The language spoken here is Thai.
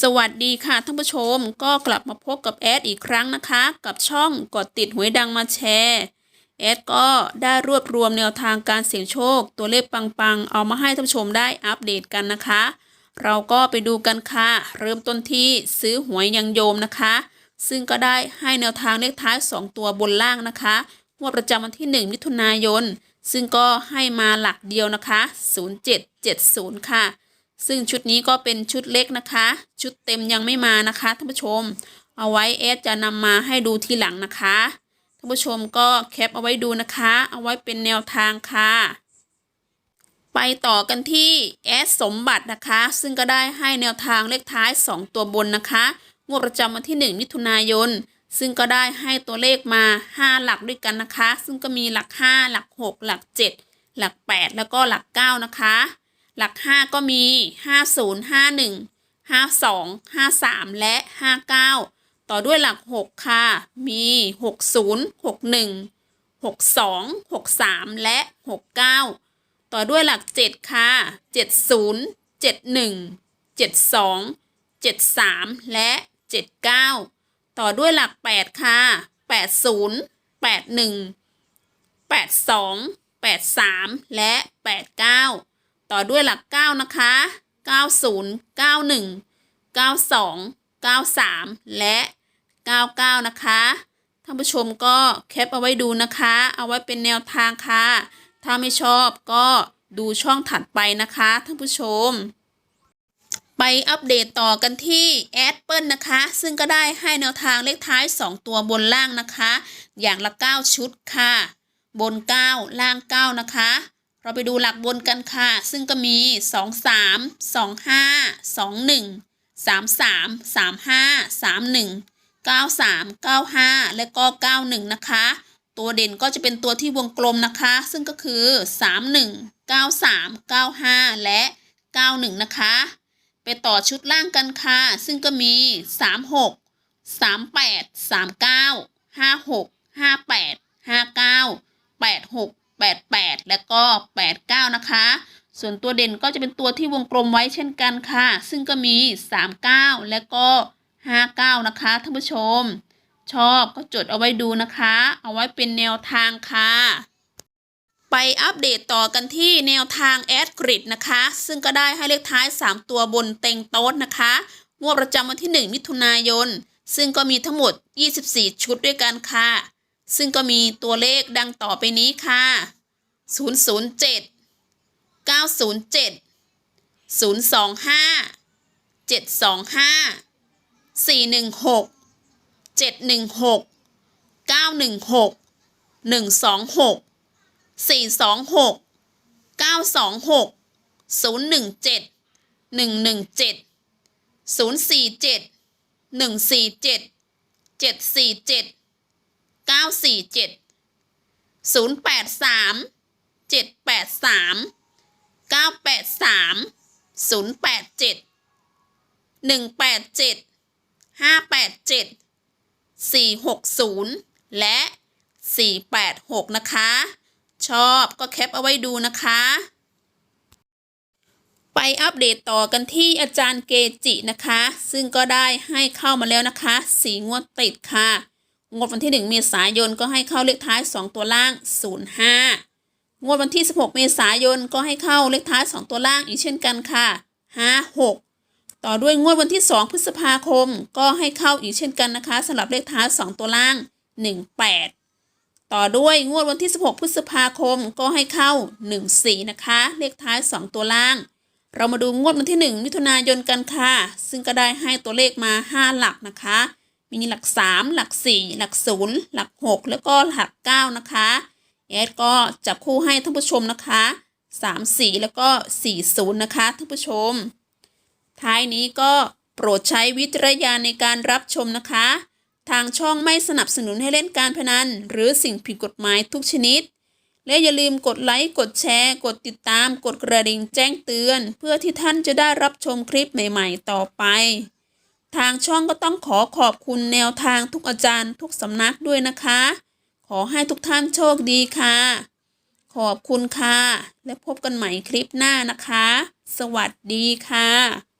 สวัสดีค่ะท่านผู้ชมก็กลับมาพบกับแอดอีกครั้งนะคะ กับช่องกดติดหวยดังมาแชร์แอดก็ได้รวบรวมแนวทางการเสี่ยงโชค ตัวเลขปังๆ เอามาให้ท่านผู้ชมได้อัปเดตกันนะคะ เราก็ไปดูกันค่ะ เริ่มต้นที่ซื้อหวยยังโยมนะคะ ซึ่งก็ได้ให้แนวทางเลขท้าย 2 ตัวบนล่างนะคะงวดประจำวันที่ 1 มิถุนายน ซึ่งก็ให้มาหลักเดียวนะคะ 0770 ค่ะ ซึ่งชุดนี้ก็เป็นชุดเล็กนะคะ ชุดเต็มยังไม่มานะคะท่านผู้ชม เอาไว้เอสจะนำมาให้ดูทีหลังนะคะท่านผู้ชมก็แคปเอาไว้ดูนะคะ เอาไว้เป็นแนวทางค่ะ ไปต่อกันที่แอสสมบัตินะคะ ซึ่งก็ได้ให้แนวทางเลขท้าย 2 ตัวบนนะคะงวดประจำวันที่ 1 มิถุนายน ซึ่งก็ได้ให้ตัวเลขมา 5 หลักด้วยกันนะคะ ซึ่งก็มีหลัก 5 หลัก 6 หลัก 7 หลัก 8 แล้วก็หลัก 9 นะคะ หลัก 5 ก็มี 50 51 52 53 และ 59 ต่อด้วยหลัก 6 ค่ะ มี 60 61 62 63 และ 69 ต่อด้วยหลัก 7 ค่ะ 70 71 72 73 และ 79 ต่อด้วยหลัก 8 ค่ะ 80 81 82 83 และ 89 ต่อด้วยหลัก 9 นะคะ 90 91 92 93 และ 99 นะคะ ท่านผู้ชมก็แคปเอาไว้ดูนะคะ เอาไว้เป็นแนวทางค่ะ ถ้าไม่ชอบก็ดูช่องถัดไปนะคะท่านผู้ชม ไปอัปเดตต่อกันที่แอดเปิลนะคะ ซึ่งก็ได้ให้แนวทางเลขท้าย 2 ตัวบนล่างนะคะ อย่างละ 9 ชุดค่ะ บน 9 ล่าง 9 นะคะ เราไปดูหลักบนกันค่ะ ซึ่งก็มี 2 3 2 5 2 1 3 3 3 5 3 1 9 3 9 5 และก็ 91 นะคะ ตัวเด่นก็จะเป็นตัวที่วงกลมนะคะ ซึ่งก็คือ 31 93 95 และ 91 นะคะ ไปต่อชุดล่างกันค่ะ ซึ่งก็มี 36 38 39 56 58 59 86 88 และก็ 89 นะคะ ส่วนตัวเด่นก็จะเป็นตัวที่วงกลมไว้เช่นกันค่ะ ซึ่งก็มี 39 และก็ 59 นะคะท่านผู้ชม ชอบก็จดเอาไว้ดูนะคะ เอาไว้เป็นแนวทางค่ะไปอัปเดตต่อกันที่แนวทางแอดกริดนะคะ ซึ่งก็ได้ให้เลขท้าย 3 ตัวบนเต็งโต๊ดนะคะงวดประจำวันที่ 1 มิถุนายน ซึ่งก็มีทั้งหมด 24 ชุดด้วยกันค่ะ ซึ่งก็มีตัวเลขดังต่อไปนี้ค่ะ 007 907 025 725 416 716 916 126สี่สองหกเก้าสองหกศูนย์หนึ่งเจ็ดหนึ่งหนึ่งเจ็ดศูนย์สี่เจ็ดหนึ่งสี่เจ็ดเจ็ดสี่เจ็ดเก้าสี่เจ็ดศูนย์แปดสาม เจ็ดแปดสามเก้าแปดสามศูนย์แปดเจ็ดหนึ่งแปดเจ็ดห้าแปดเจ็ดสี่หกศูนย์และสี่แปดหกนะคะ ชอบก็แคปเอาไว้ดูนะคะ ไปอัปเดตต่อกันที่อาจารย์เกจินะคะ ซึ่งก็ได้ให้เข้ามาแล้วนะคะสีงวดติดค่ะ งวดวันที่ 1 เมษายนก็ให้เข้าเลขท้าย 2 ตัวล่าง 05 งวดวันที่ 16 เมษายนก็ให้เข้าเลขท้าย 2 ตัวล่างอีกเช่นกันค่ะ 56 ต่อด้วยงวดวันที่ 2 พฤษภาคม ก็ให้เข้าอีกเช่นกันนะคะสำหรับเลขท้าย 2 ตัวล่าง 18 ต่อด้วยงวดวันที่ 16 พฤษภาคมก็ให้เข้า 14 นะคะ เลขท้าย 2 ตัวล่าง เรามาดูงวดวันที่ 1 มิถุนายนกันค่ะ ซึ่งก็ได้ให้ตัวเลขมา 5 หลักนะคะ มีหลัก 3 หลัก 4 หลัก 0 หลัก 6 แล้วก็หลัก 9 นะคะ แอดก็จับคู่ให้ท่านผู้ชมนะคะ3 4แล้วก็4 0นะคะท่านผู้ชม ท้ายนี้ก็โปรดใช้วิจารณญาณในการรับชมนะคะ ทางช่องไม่สนับสนุนให้เล่นการพนัน หรือสิ่งผิดกฎหมายทุกชนิด และอย่าลืมกดไลค์ กดแชร์ กดติดตาม กดกระดิ่งแจ้งเตือน เพื่อที่ท่านจะได้รับชมคลิปใหม่ๆ ต่อไป ทางช่องก็ต้องขอขอบคุณแนวทางทุกอาจารย์ทุกสำนักด้วยนะคะ อให้ทุกท่านโชคดีค่ะ ขอบคุณค่ะ และพบกันใหม่คลิปหน้านะคะ สวัสดีค่ะ